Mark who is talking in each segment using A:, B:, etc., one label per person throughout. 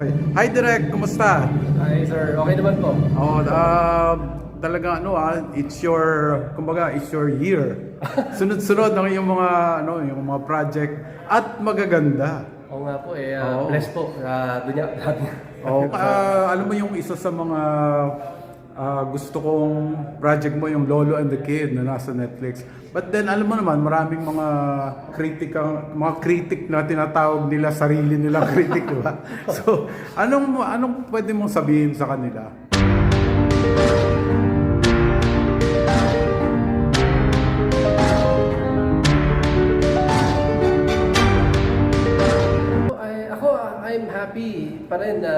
A: Hi Direk, kumusta?
B: Hi sir, okay naman po.
A: Oh, uh, talaga ano ah, it's your kumbaga, it's your year. Sunod-sunod ang iyong mga ano, yung mga project at magaganda.
B: Oo nga po eh,
A: Oo.
B: uh, bless po sa dunya natin.
A: Oh, ah, alam mo yung isa sa mga ah, gusto kong project mo yung Lolo and the Kid na nasa Netflix. But then alam mo naman maraming mga kritika, mga critic na tinatawag nila sarili nilang critic, di ba? So, anong anong pwede mong sabihin sa kanila?
B: I, ako, I'm happy pa rin na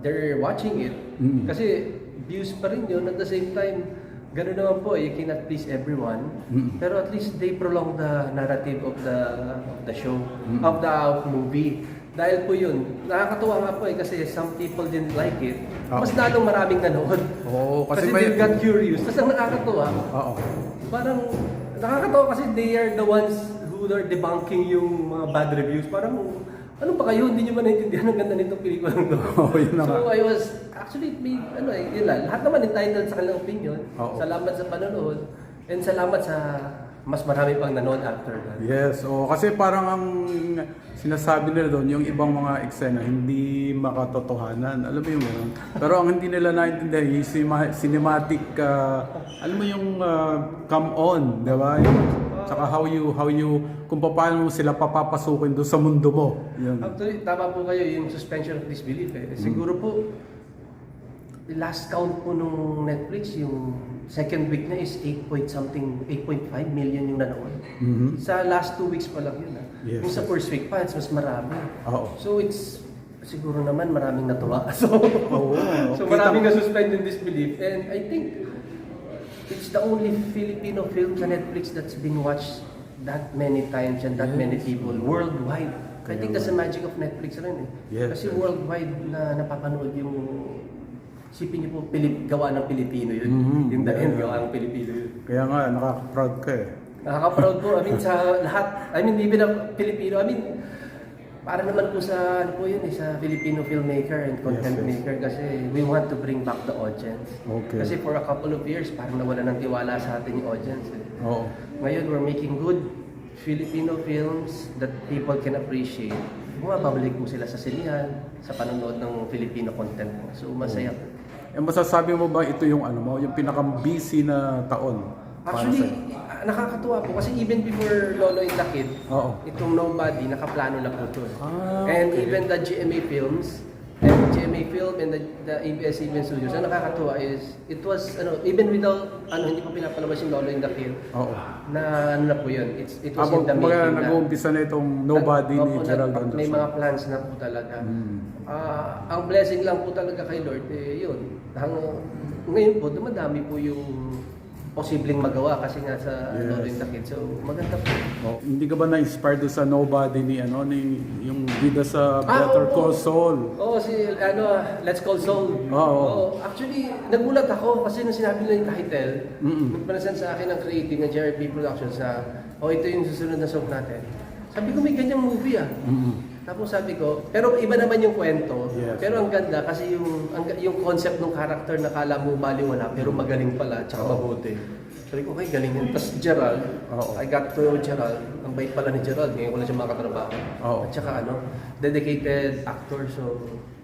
B: they're watching it.
A: Mm.
B: Kasi views pa rin yun. At the same time, gano'n naman po, you cannot please everyone.
A: Mm.
B: Pero at least they prolong the narrative of the of the show,
A: Mm.
B: of the movie. Dahil po yun, nakakatuwa nga po eh kasi some people didn't like it.
A: Oo.
B: Mas lalong maraming nanood.
A: Oo, kasi
B: kasi
A: may-
B: they got curious. Tapos ang nakakatuwa,
A: Oo.
B: Parang nakakatawa kasi they are the ones who are debunking yung mga bad reviews. Parang ano ba kayo? Hindi nyo ba naintindihan ang ganda nitong pelikula to?
A: Oo, yun na nga.
B: so I was, actually, may, ano eh, yun lang. Lahat naman entitled sa kanilang opinion.
A: Oo.
B: Salamat sa panonood. And salamat sa mas marami pang nanood after that.
A: Yes, o kasi parang ang sinasabi nila doon, yung ibang mga eksena hindi makatotohanan. Alam mo yung gano'n? Pero ang hindi nila naintindihan, yung cinema- cinematic, ah, alam mo yung ah, come on, di ba? Yung, tsaka how you, how you, kung paano mo sila papapasukin doon sa mundo mo. Yun.
B: Actually, tama po kayo yung suspension of disbelief eh. Siguro po, last count po nung Netflix, yung second week na is 8 point something, 8.5 million yung nanood.
A: Mhm.
B: Sa last two weeks pa lang yun ah.
A: Yes,
B: yung sa
A: yes.
B: first week pa, it's mas marami.
A: Oo.
B: So it's, siguro naman maraming natuwa. So,
A: Oo.
B: so
A: Kita-
B: maraming na-suspend yung disbelief. And I think, it's the only Filipino film sa Netflix that's been watched that many times and that many people worldwide. I think that's the magic of Netflix rin eh.
A: Yes,
B: Kasi
A: yes.
B: worldwide na napapanood yung Isipin niyo po, Pilip, gawa ng Pilipino yun.
A: Mhm.
B: Yung the end,
A: Yeah.
B: gawa ng Pilipino yun.
A: Kaya nga, nakaka-proud ka eh.
B: Nakaka-proud po, I mean, sa lahat. I mean, even ang Pilipino, I mean, para naman po sa, ano po yun eh, sa Filipino filmmaker and content
A: Yes, yes.
B: maker kasi we want to bring back the audience.
A: Okay.
B: Kasi for a couple of years, parang nawala ng tiwala sa atin yung audience. Eh.
A: Oo.
B: Ngayon, we're making good Filipino films that people can appreciate. Bumabalik po sila sa sinihan, sa panonood ng Filipino content po. So, masaya po.
A: Eh, masasabi mo ba ito yung ano mo, yung pinaka-busy na taon? para
B: Actually,
A: sa'yo?
B: Nakakatuwa po kasi even before Lolo and the Kid,
A: Oo.
B: itong Nobody, nakaplano na po ito. eh.
A: Ah,
B: and
A: okay.
B: even the GMA Films, and GMA Film and the, the ABS-CBN Studios, ang nakakatuwa is, it was, ano, even without, ano, hindi pa pinapalabas yung Lolo and the Kid,
A: Oo.
B: na ano na po yun, It's, it was
A: Habang
B: in the
A: kumbaga
B: making na.
A: nag-uumpisa na itong Nobody
B: Nag-
A: ni
B: opo,
A: Gerald Anderson.
B: May mga plans na po talaga.
A: Mm.
B: Ah, ang blessing lang po talaga kay Lord, eh, yun. Hang, ngayon po, dumadami po yung posibleng magawa kasi nga sa
A: Yes.
B: Lolo and the Kid. So, maganda po.
A: Oh, hindi ka ba na-inspired doon sa Nobody ni ano ni yung bida sa
B: Ah,
A: Better
B: oo.
A: Call Saul?
B: Oo, si, ano, Let's Call Soul.
A: Oo.
B: Actually, nagulat ako kasi nung sinabi nila yung title,
A: Mm-mm.
B: nung panasan sa akin ng creative ng JRP Productions na, oh, ito yung susunod na soap natin. Sabi ko, may ganyang movie ah.
A: Mm-mm.
B: Tapos sabi ko, pero iba naman yung kwento.
A: Yes.
B: Pero ang ganda kasi yung ang, yung concept ng character na kala mo baliwala pero magaling pala tsaka mabuti. Sabi ko, okay, galing yun. Tapos Gerald,
A: Oo.
B: I got to know Gerald. Ang bait pala ni Gerald. Ngayon ko lang siya makatrabaho.
A: Oo.
B: At saka ano, dedicated actor. So,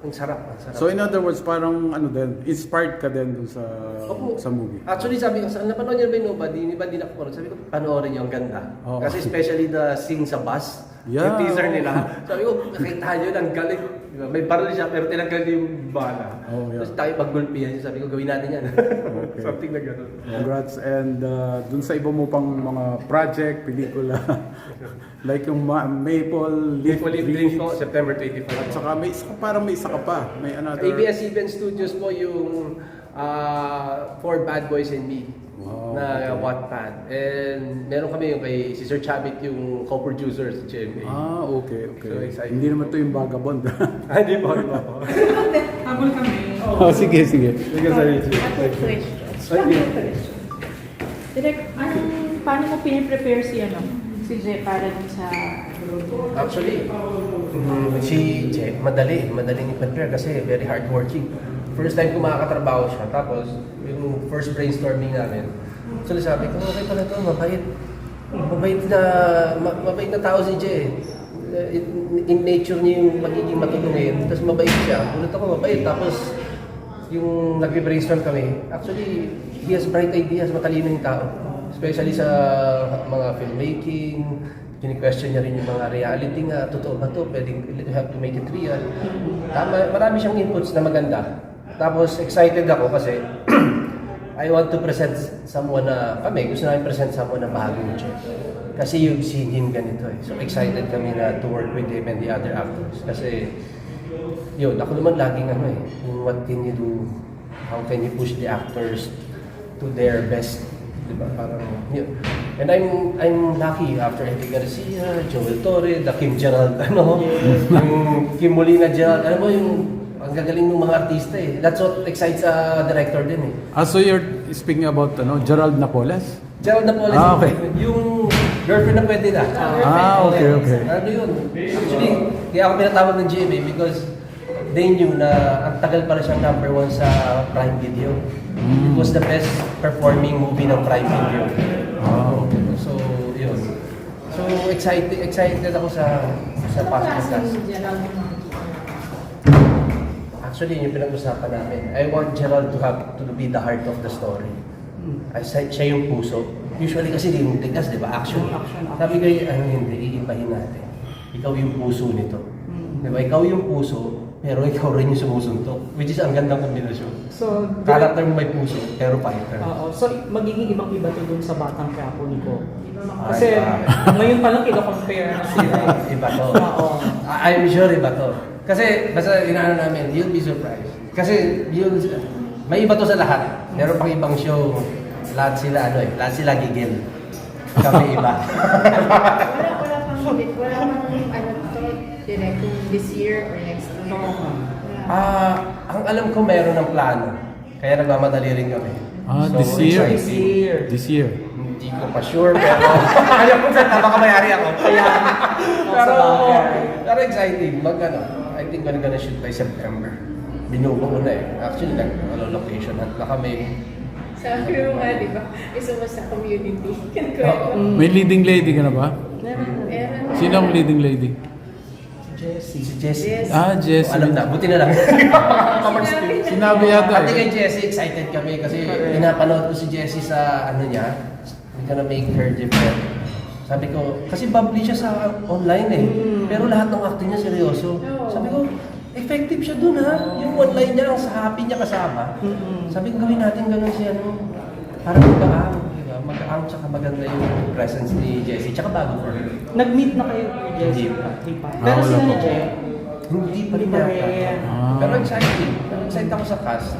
B: ang sarap. Ang sarap.
A: So in other words, parang ano din, inspired ka din dun sa
B: Opo.
A: sa movie.
B: Actually, sabi ko, napanood niyo ba yung Nobody? Hindi ba din ako panood? Sabi ko, panoorin niyo, ang ganda.
A: Oo.
B: Kasi especially the scene sa bus,
A: Yeah.
B: yung teaser nila. Sabi ko, nakita niyo, ang galing. May baril siya, pero tinanggal niya yung bala.
A: Oh, yeah.
B: Tapos tayo paggulpihan siya. Sabi ko, gawin natin yan.
A: Okay.
B: Something na gano'n.
A: Congrats and uh, dun sa iba mo pang mga project, pelikula, like yung Ma- Maple Leaf
B: Maple Leaf Dreams po, September 25.
A: At saka may isa parang may isa ka pa. May another.
B: ABS-CBN Studios po yung ah, For Bad Boys and Me
A: Wow,
B: na
A: okay.
B: Wattpad. And meron kami yung kay si Sir Chavit yung co-producer sa GMA.
A: Ah, okay, okay.
B: So excited.
A: Hindi naman to yung vagabond.
B: Ah, hindi po, hindi po.
C: Habol kami.
A: oh, sige, sige.
B: Sige, Sir Richie.
C: Ako question.
B: Sige.
C: Direk, anong, paano mo piniprepare si ano? Si Jay para dun sa
B: Actually, Mm, si Che, madali, madaling i-prepare kasi very hardworking. First time ko makakatrabaho siya, tapos yung first brainstorming namin, so sabi ko, okay pala to, mabait. Mabait na, ma- mabait na tao si Che. In, in nature niya yung magiging matulungin, tapos mabait siya. Ulit ako, mabait. Tapos yung nag-brainstorm kami, actually, he has bright ideas, matalino yung tao. Especially sa mga filmmaking, kini-question niya rin yung mga reality nga, totoo ba to? Pwedeng, you have to make it real. Tama, marami siyang inputs na maganda. Tapos excited ako kasi I want to present someone na, kami, gusto namin present someone na bagong chef. Kasi you've seen him ganito eh. So excited kami na to work with him and the other actors. Kasi yun, ako naman laging ano eh, what can you do, how can you push the actors to their best, di ba? Parang, yun. And I'm, I'm lucky after Eddie Garcia, Joel Torre, the Kim Gerald, ano, yung Kim Molina Gerald, ano mo yung, ang gagaling ng mga artista eh. That's what excites a director din eh.
A: Ah, so you're speaking about ano, Gerald Napoles?
B: Gerald Napoles,
A: Ah, okay.
B: yung girlfriend na pwede na.
A: Ah, okay, okay.
B: Ano yun? Actually, kaya ako pinatawag ng GMA because they knew na ang tagal pala siyang number one sa Prime Video. It was the best performing movie ng Prime Video.
A: Ah, okay.
B: So, yun. So, excited excited ako sa sa past podcast.
C: Gerald?
B: Actually, yun yung pinag-usapan namin. I want Gerald to have to be the heart of the story. Ay, siya, siya yung puso. Usually kasi di yung tigas, di ba? Action.
C: Action, action.
B: Sabi ko, ano hindi, iibahin natin. Ikaw yung puso nito. Di ba? Ikaw yung puso, pero ikaw rin yung sumusuntok. Which is ang gandang kombinasyon.
C: So,
B: Character mo may puso, pero fighter.
C: Oo. So, magiging ibang iba to dun sa Batang Quiapo ni Ko.
B: Ay,
C: Kasi
B: bakit?
C: ngayon pa lang kino-compare na sila. eh.
B: iba to.
C: Oo.
B: I- I'm sure iba to. Kasi, basta inaano namin, you'll be surprised. Kasi, you'll, may iba to sa lahat. Meron pang ibang show, lahat sila, ano eh, lahat sila gigil. Kami iba.
D: wala, wala pang, wala pang, ano to, direct kung this year or next
B: Ah, ang alam ko meron ng plano. Kaya nagmamadali rin kami.
A: Ah, this year.
C: This year.
A: This year.
B: Hindi ko pa sure, pero ayaw ko sa baka mayari ako.
C: Kaya,
B: pero, pero exciting. Mag ano, I think we're gonna shoot by September. Binubo ko na eh. Actually, nag-location hunt na kami.
D: Sabi mo nga, di ba? Gusto mo sa community.
B: Oo.
A: May leading lady ka na ba?
C: Meron.
A: Sino ang leading lady?
C: Jessie.
B: Si Jessie.
D: Yes.
A: Ah, Jessie.
B: Alam na, buti na lang.
D: Sinabi na.
A: Sinabi yata
B: Pati kay
A: eh.
B: Jessie, excited kami kasi pinapanood ko si Jessie sa ano niya. We're gonna make her different. Sabi ko, kasi bubbly siya sa online eh.
C: Mm.
B: Pero lahat ng acting niya seryoso. Sabi ko, effective siya dun ha. Yung online niya, ang happy niya kasama. Sabi ko, gawin natin ganun si ano. Para mag-aang. Mag-aang tsaka maganda yung presence ni Jessie. Tsaka bago for her.
C: Nag-meet na kayo kay Jessie?
B: Hindi pa.
C: Hindi pa.
A: Ah,
C: Pero
A: wala
C: sila
A: pa
C: ni. Jen.
B: Hindi pa rin
C: Hindi pa
B: yata.
C: rin.
A: Ah.
B: Pero excited. Excited ako sa cast.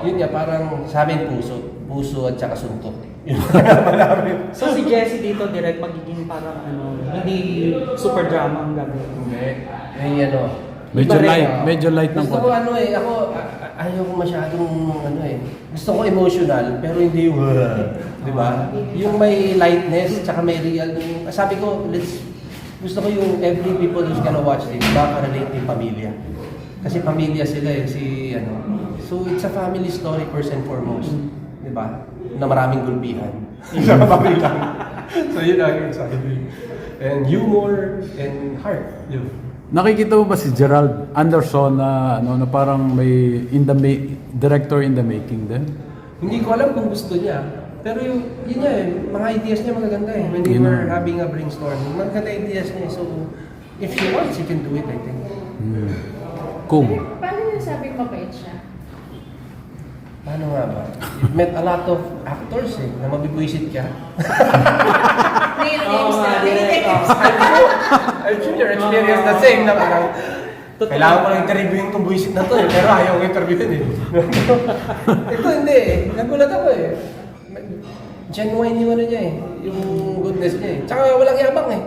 B: Yun nga, parang sa amin puso. Puso at saka suntok. Yun.
C: So si Jessie dito direct magiging parang ano, hindi super drama ang gagawin.
B: Hindi. May ano.
A: Medyo
C: Iba rin,
A: light,
B: ah.
A: medyo light ng
B: Gusto ko
A: konti.
B: ano eh, ako a- a- ayaw ko masyadong ano eh. Gusto ko emotional pero hindi yung di ba? Yung may lightness tsaka may real yung sabi ko let's gusto ko yung every people who's gonna watch this baka-relate yung pamilya. Kasi pamilya sila eh si ano. So it's a family story first and foremost, di ba? Na maraming gulpihan. Sa pamilya. so yun ang exciting. And humor and heart. Yun.
A: Nakikita mo ba si Gerald Anderson na ano na parang may in the ma- director in the making din?
B: Hindi ko alam kung gusto niya. Pero yung, yun niya eh, mga ideas niya magaganda eh. When we
A: Yun
B: were having a brainstorming, magaganda ideas niya eh. So, if she wants, she can do it, I think.
A: Hmm. Kung.
D: Paano niya sabing mabait siya?
B: Paano nga ba? You've met a lot of actors eh, na mabibwisit ka.
D: Real names na. Real names.
B: I'm sure your experience the same na parang, kailangan ko lang interview yung tumbuisit na to eh, pero ayaw ko interviewin eh. Ito hindi eh, nagulat ako eh. Genuine yung ano niya eh, yung goodness niya eh. Tsaka walang yabang eh.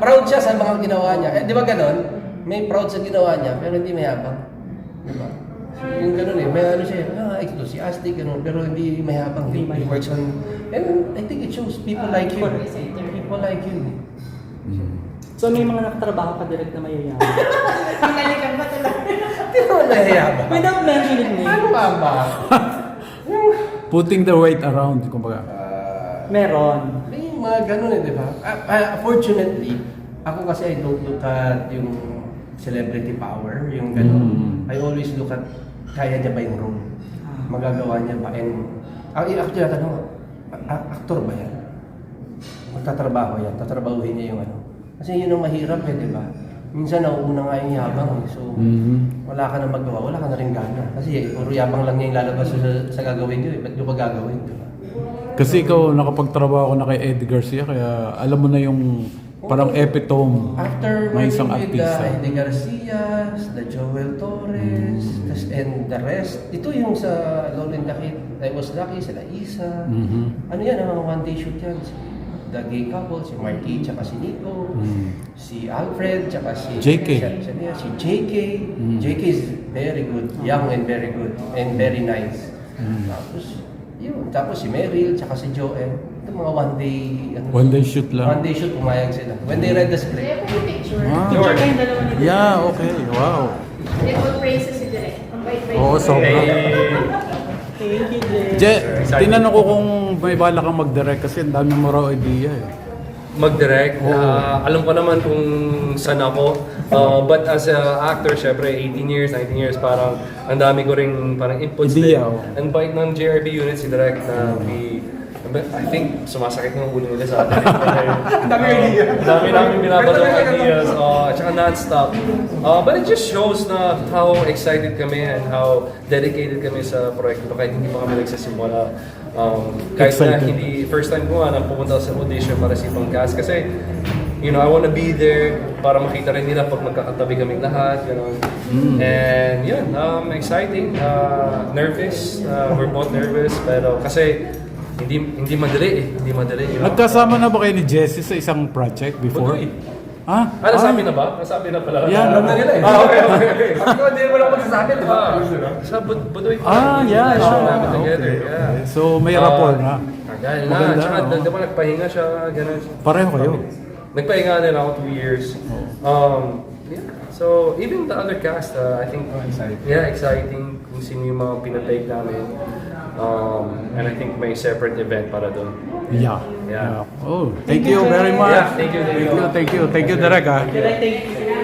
B: Proud siya sa mga ginawa niya. Eh, di ba ganon? May proud sa ginawa niya, pero hindi mayabang. Di ba? Yung ganon eh, may ano siya, ah, enthusiastic, ganon, pero hindi mayabang.
C: Hindi
B: He
C: mayabang.
B: works on, and I think it shows people like.
C: Correct.
B: People like him. eh.
C: So may mga nakatrabaho ka direct na mayayaman.
D: Pinalikan ba talaga?
B: Hindi naman nahihiyabang.
C: Without mentioning name.
B: Ano nga ba?
A: Putting the weight around, kumbaga.
B: Ah,
C: Meron.
B: May mga ganun eh, di ba? Ah, ah, fortunately, ako kasi I don't look at yung celebrity power, yung ganun.
A: Mm.
B: I always look at kaya niya ba yung role?
C: Ah.
B: Magagawa niya ba? And, tinatanong, ah, ah, aktor ba yan? Magtatrabaho yan, tatrabahuhin niya yung ano. Kasi yun ang mahirap eh, di ba? Minsan nauuna nga yung yabang eh. So,
A: Mhm.
B: wala ka na magawa, wala ka na rin gana. Kasi eh, puro yabang lang niya yung lalabas sa, sa gagawin niyo eh. Ba't niyo pa gagawin, di ba?
A: Kasi ikaw nakapagtrabaho ko na kay Eddie Garcia, kaya alam mo na yung parang epitome
B: After
A: ng isang
B: with
A: artista.
B: uh, Eddie Garcia, the Joel Torres, tas, and the rest, ito yung sa the Kid, I Was Lucky, sila Isa.
A: Mhm.
B: Ano yan, ang mga one day shoot yan. The gay couple, si Marky, tsaka si Nico,
A: Mm.
B: si Alfred, tsaka si
A: JK.
B: Si, si, si JK.
A: Mm.
B: JK is very good, young and very good, and very nice.
A: Mm.
B: Tapos, yun. Tapos si Meryl, tsaka si Joel. Ito mga one day, ano,
A: One day shoot lang.
B: One day shoot, pumayag sila. When they read the script.
D: Kaya po picture.
A: Ah.
C: Picture kayong dalawa ni Direk.
A: Yeah, okay. Wow.
D: They all praises si Direk. Ang bait-bait.
A: Oo,
D: niya.
A: sobra.
C: Thank you, Direk.
A: Je, tinanong ko kung may bala kang mag-direct kasi ang dami mo raw idea eh.
E: mag-direct. Ah, alam ko naman kung saan ako. Ah, but as a actor, syempre 18 years, 19 years, parang ang dami ko ring parang inputs
A: Idea,
E: din.
A: oh.
E: Ang bait ng JRB unit si Direct na we I think sumasakit ng ulo nila sa atin. Ang dami idea. Ang dami namin binabagong ideas. Uh, tsaka non-stop. Uh, but it just shows na how excited kami and how dedicated kami sa proyekto kahit hindi pa kami nagsisimula. Um, kahit na hindi first time ko nga na pumunta sa audition para sa ibang cast kasi you know, I wanna be there para makita rin nila pag magkakatabi kaming lahat, you know. And yun, um, exciting, uh, nervous, uh, we're both nervous, pero kasi hindi hindi madali eh, hindi madali. Know?
A: Nagkasama na ba kayo ni Jessie sa isang project before?
E: Budoy.
A: Ah?
E: Ah, nasabi na ba? Nasabi na pala.
A: Yeah,
E: Ah,
A: alam na
B: nila eh.
E: Ah, okay, okay, okay.
B: Ako, hindi mo lang magsasabi, di ba?
E: Ah, sa Bud Budoy.
A: Ah, yeah.
E: Show
A: Ah,
E: namin together,
A: okay,
E: yeah.
A: okay. So, may rapport na.
E: Tagal na.
A: Maganda,
E: Tsaka,
A: oh.
E: di ba nagpahinga siya, ganun.
A: Pareho kayo.
E: Nagpahinga din ako two years. Um, yeah. So, even the other cast, uh, I think, yeah, exciting kung sino yung mga pinatake namin. Um, and I think may separate event para doon.
A: Yeah.
E: Yeah.
A: Oh, thank you very much.
E: Yeah, thank you, thank
A: Thank
E: you.
A: you, thank you. Thank you, ah.
C: Thank you.